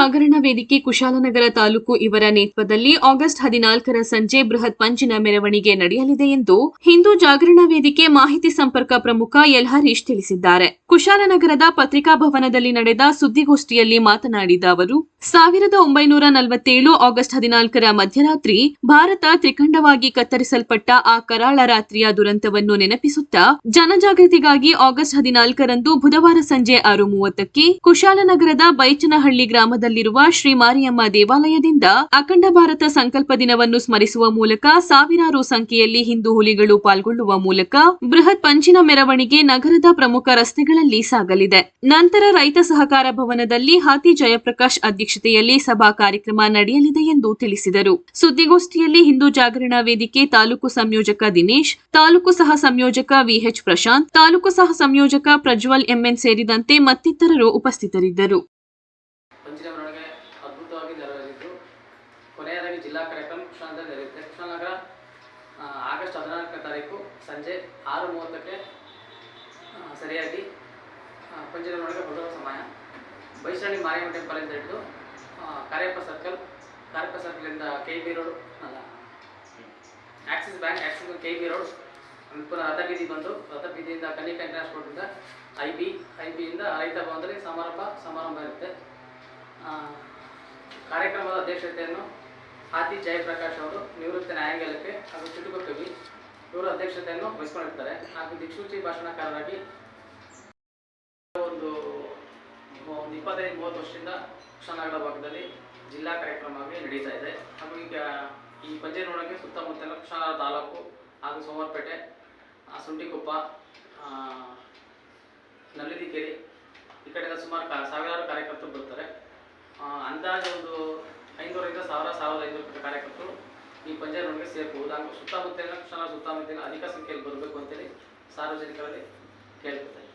ಜಾಗರಣ ವೇದಿಕೆ ಕುಶಾಲನಗರ ತಾಲೂಕು ಇವರ ನೇತೃತ್ವದಲ್ಲಿ ಆಗಸ್ಟ್ ಹದಿನಾಲ್ಕರ ಸಂಜೆ ಬೃಹತ್ ಪಂಚಿನ ಮೆರವಣಿಗೆ ನಡೆಯಲಿದೆ ಎಂದು ಹಿಂದೂ ಜಾಗರಣ ವೇದಿಕೆ ಮಾಹಿತಿ ಸಂಪರ್ಕ ಪ್ರಮುಖ ಎಲ್ ಹರೀಶ್ ತಿಳಿಸಿದ್ದಾರೆ. ಕುಶಾಲನಗರದ ಪತ್ರಿಕಾ ಭವನದಲ್ಲಿ ನಡೆದ ಸುದ್ದಿಗೋಷ್ಠಿಯಲ್ಲಿ ಮಾತನಾಡಿದ ಅವರು, ಸಾವಿರದ ಒಂಬೈನೂರ ನಲವತ್ತೇಳು ಆಗಸ್ಟ್ ಹದಿನಾಲ್ಕರ ಮಧ್ಯರಾತ್ರಿ ಭಾರತ ತ್ರಿಖಂಡವಾಗಿ ಕತ್ತರಿಸಲ್ಪಟ್ಟ ಆ ಕರಾಳ ರಾತ್ರಿಯ ದುರಂತವನ್ನು ನೆನಪಿಸುತ್ತಾ ಜನಜಾಗೃತಿಗಾಗಿ ಆಗಸ್ಟ್ ಹದಿನಾಲ್ಕರಂದು ಬುಧವಾರ ಸಂಜೆ ಆರು ಮೂವತ್ತಕ್ಕೆ ಕುಶಾಲನಗರದ ಬೈಚನಹಳ್ಳಿ ಗ್ರಾಮದಲ್ಲಿರುವ ಶ್ರೀ ಮಾರಿಯಮ್ಮ ದೇವಾಲಯದಿಂದ ಅಖಂಡ ಭಾರತ ಸಂಕಲ್ಪ ದಿನವನ್ನು ಸ್ಮರಿಸುವ ಮೂಲಕ ಸಾವಿರಾರು ಸಂಖ್ಯೆಯಲ್ಲಿ ಹಿಂದೂ ಹುಲಿಗಳು ಪಾಲ್ಗೊಳ್ಳುವ ಮೂಲಕ ಬೃಹತ್ ಪಂಚಿನ ಮೆರವಣಿಗೆ ನಗರದ ಪ್ರಮುಖ ರಸ್ತೆಗಳಲ್ಲಿ ಸಾಗಲಿದೆ. ನಂತರ ರೈತ ಸಹಕಾರ ಭವನದಲ್ಲಿ ಹಾತಿ ಜಯಪ್ರಕಾಶ್ ಅಧ್ಯಕ್ಷತೆಯಲ್ಲಿ ಸಭಾ ಕಾರ್ಯಕ್ರಮ ನಡೆಯಲಿದೆ ಎಂದು ತಿಳಿಸಿದರು. ಸುದ್ದಿಗೋಷ್ಠಿಯಲ್ಲಿ ಹಿಂದೂ ಜಾಗರಣಾ ವೇದಿಕೆ ತಾಲೂಕು ಸಂಯೋಜಕ ದಿನೇಶ್, ತಾಲೂಕು ಸಹ ಸಂಯೋಜಕ ವಿಎಚ್ ಪ್ರಶಾಂತ್, ತಾಲೂಕು ಸಹ ಸಂಯೋಜಕ ಪ್ರಜ್ವಲ್ ಎಂಎನ್ ಸೇರಿದಂತೆ ಮತ್ತಿತರರು ಉಪಸ್ಥಿತರಿದ್ದರು ಪಂಚಿನ ಮೆರವಣಿಗೆ ಅದ್ಭುತವಾಗಿ ನೆರವೇರಿದ್ದು ಕೊನೆಯದಾಗಿ ಜಿಲ್ಲಾ ಕಾರ್ಯಕ್ರಮ ಕೃಷ್ಣಾನಗರ ನಡೆಯುತ್ತೆ ಕೃಷ್ಣನಗರ ಆಗಸ್ಟ್ ಹದಿನಾಲ್ಕನೇ ತಾರೀಕು ಸಂಜೆ ಆರು ಮೂವತ್ತಕ್ಕೆ ಸರಿಯಾಗಿ ಪಂಚದ ಪಂಚಿನ ಮೆರವಣಿಗೆ ಹೊರಡುವ ಸಮಯ. ಬೈಸಳ್ಳಿ ಮಾರಿಯಮ್ಮ ಟೆಂಪಲಿಂದ ಹಿಡಿದು ಕಾರ್ಯಪ್ಪ ಸರ್ಕಲ್ ಕಾರ್ಯಪ್ಪ ಸರ್ಕಲಿಂದ ಕೆ ಬಿ ರೋಡ್ ಅಲ್ಲ Axis bank Axis K B road ಪುನಃ ರಥಬೀದಿ ಬಂದು ರಥಬೀದಿಯಿಂದ ಕನಿಕಾ ಇಂಟರ್ನ್ಯಾಷನಲ್ ರೋಡಿಂದ ಐ ಬಿ ಐ ಬಿಯಿಂದ ರೈತ ಭವನದಲ್ಲಿ ಸಮಾರಂಭ ಸಮಾರಂಭ ಇರುತ್ತೆ. ಕಾರ್ಯಕ್ರಮದ ಅಧ್ಯಕ್ಷತೆಯನ್ನು ಹಾತಿ ಜಯಪ್ರಕಾಶ್ ಅವರು ನಿವೃತ್ತ ನ್ಯಾಯಾಂಗಲಕ್ಕೆ ಹಾಗೂ ಚುಟುಕು ಕವಿ ಇವರು ಅಧ್ಯಕ್ಷತೆಯನ್ನು ವಹಿಸಿಕೊಂಡಿರ್ತಾರೆ. ಹಾಗೂ ದಿಕ್ಸೂಚಿ ಭಾಷಣಕಾರರಾಗಿ ಒಂದು ಒಂದು ಇಪ್ಪತ್ತೈದು, ಮೂವತ್ತು ವರ್ಷದಿಂದ ಕೃಷ್ಣನಗರ ಭಾಗದಲ್ಲಿ ಜಿಲ್ಲಾ ಕಾರ್ಯಕ್ರಮವಾಗಿ ನಡೀತಾ ಇದೆ. ಹಾಗೂ ಈಗ ಈ ಪಂಚನೊಳಗೆ ಸುತ್ತಮುತ್ತಲ ಕೃಷ್ಣನಗರ ತಾಲೂಕು ಹಾಗೂ ಸೋಮವಾರಪೇಟೆ ಸುಂಟಿಕೊಪ್ಪ ನಲ್ಲಿದಿಕೆರೆ ಈ ಕಡೆಯಿಂದ ಸುಮಾರು ಕಾ ಸಾವಿರಾರು ಕಾರ್ಯಕರ್ತರು ಬರ್ತಾರೆ ಆ, ಅಂದಾಜು ಒಂದು ಐನೂರರಿಂದ ಸಾವಿರ, ಸಾವಿರದ ಐನೂರು ಕಾರ್ಯಕರ್ತರು ಈ ಪಂಚಾಯತ್ನೊಳಗೆ ಸೇರ್ಬೋದು. ಹಾಗೂ ಸುತ್ತಮುತ್ತಲಿನ ಕೃಷ್ಣ ಸುತ್ತಮುತ್ತಲಿನ ಅಧಿಕ ಸಂಖ್ಯೆಯಲ್ಲಿ ಬರಬೇಕು ಅಂತೇಳಿ ಸಾರ್ವಜನಿಕರಲ್ಲಿ ಕೇಳ್ಕೊತಾರೆ